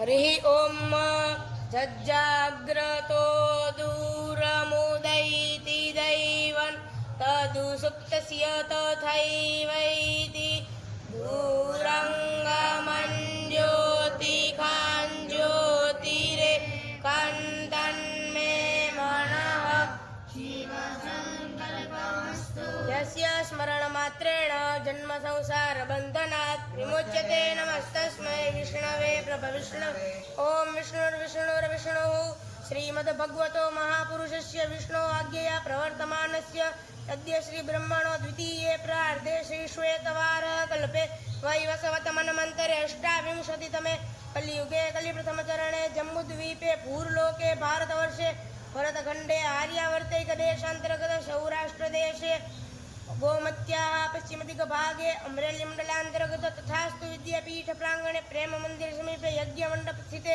हरिः ॐ जज्जाग्रतो दूरमुदैति दैवन् तदु सुप्तस्य तथैवैति दूरङ्गमञ्ज्योतिखाञ्ज्योतिरे कन्तन्मे मनः यस्य स्मरणमात्रेण जन्मसंसारबन्धनात् विमुच्यते नमस्तस्मै। विष्णवे प्रभविष्णवे ॐ विष्णुर्विष्णुर्विष्णुः श्रीमद्भगवतो महापुरुषस्य विष्णो आज्ञया प्रवर्तमानस्य अद्य श्रीब्रह्मणो द्वितीये प्रार्धे श्रीश्वेतवारः कल्पे वैवसवतमन्वन्तरे अष्टाविंशतितमे कलियुगे कलिप्रथमचरणे जम्बुद्वीपे पूर्लोके भारतवर्षे भरतखण्डे आर्यावर्तैकदेशान्तर्गत सौराष्ट्रदेशे गोमत्याः पश्चिमदिगभागे अमरेलीमण्डलान्तर्गत तथास्तु विद्यापीठप्राङ्गणे प्रेममन्दिरसमीपे यज्ञमण्डपस्थिते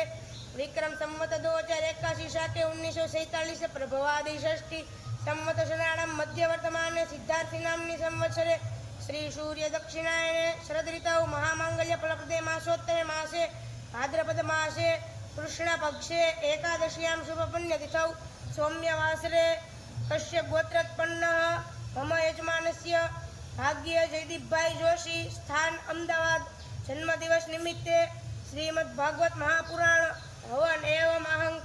विक्रम संवत दो हज़ार इक्यासी शाके उन्नीस सौ सैतालीस प्रभवादि षष्ठी। संवत शरणाम मध्य वर्तमान सिद्धार्थी नामनी संवत्सरे। श्री सूर्य दक्षिणायने शरद ऋतौ महामांगल्य फलप्रदे मासोत्तरे मासे, भाद्रपद मासे, कृष्ण पक्षे, एकादश्यां शुभपुण्यतिथौ सौम्यवासरे कस्य गोत्रोत्पन्नः मम यजमानस्य भाग्य जयदीपभाई जोशी, स्थान अहमदाबाद। જન્મદિવસ નિમિત્તે શ્રીમદ ભાગવત મહાપુરાણ હવન એવમ અહંગ